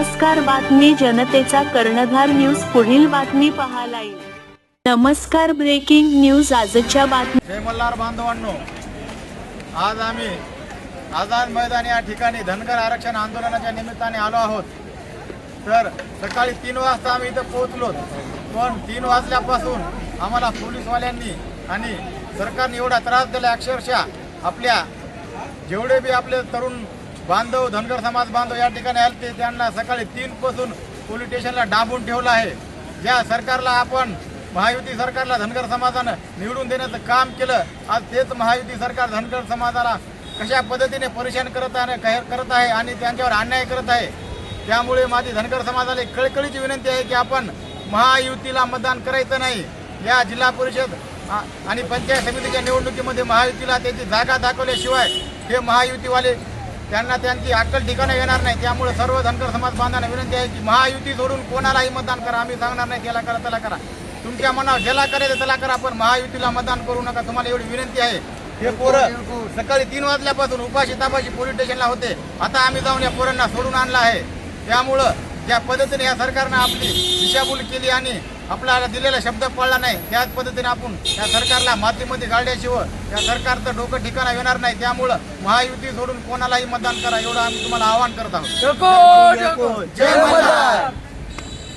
नमस्कार बातमी जनतेचा कर्णधार न्यूज पुढील बातमी पाहायला येईल. नमस्कार ब्रेकिंग न्यूज आजच्या बातमी जय मल्हार बांधवांनो आज आम्ही आझाद मैदान या ठिकाणी धनगर आरक्षण आंदोलनाच्या निमित्ताने आलो आहोत. तर सकाळी तीन वाजता आम्ही इथं पोहोचलो. पण तीन वाजल्यापासून आम्हाला पोलीसवाल्यांनी आणि सरकारने एवढा त्रास दिला अक्षरशः आपल्या जेवढे बी आपले तरुण बांधव धनगर समाज बांधव या ठिकाणी आले ते त्यांना सकाळी तीन पासून पोलीस स्टेशनला डांबून ठेवलं आहे. ज्या सरकारला आपण महायुती सरकारला धनगर समाजानं निवडून देण्याचं काम केलं आज तेच महायुती सरकार धनगर समाजाला कशा पद्धतीने परेशान करत आहे करत आहे आणि त्यांच्यावर अन्याय करत आहे त्यामुळे माझी धनगर समाजाला एक कळकळीची विनंती आहे की आपण महायुतीला मतदान करायचं नाही. या जिल्हा परिषद आणि पंचायत समितीच्या निवडणुकीमध्ये महायुतीला त्याची जागा दाखवल्याशिवाय हे महायुतीवाले त्यांना त्यांची अटकल ठिकाणं येणार नाही. त्यामुळे सर्व धनगर समाज बांधवांना विनंती आहे की महायुती सोडून कोणालाही मतदान करा. आम्ही सांगणार नाही त्याला करा त्याला करा. तुमच्या मनावर ज्याला करायचं त्याला करा पण महायुतीला मतदान करू नका. तुम्हाला एवढी विनंती आहे. हे पोरं सकाळी तीन वाजल्यापासून उपाशी तापाशी पोलीस स्टेशनला होते. आता आम्ही जाऊन या पोरांना सोडून आणलं आहे. त्यामुळं ज्या पद्धतीने या सरकारनं आपली दिशाभूल केली आणि आपल्याला दिलेला शब्द पडला नाही. त्याच पद्धतीने आपण या सरकारला मातीमध्ये गाडल्याशिवाय या सरकारचं डोकं ठिकाणा येणार नाही. त्यामुळं महायुती सोडून कोणालाही मतदान करा एवढं आम्ही तुम्हाला आवाहन करत आहोत.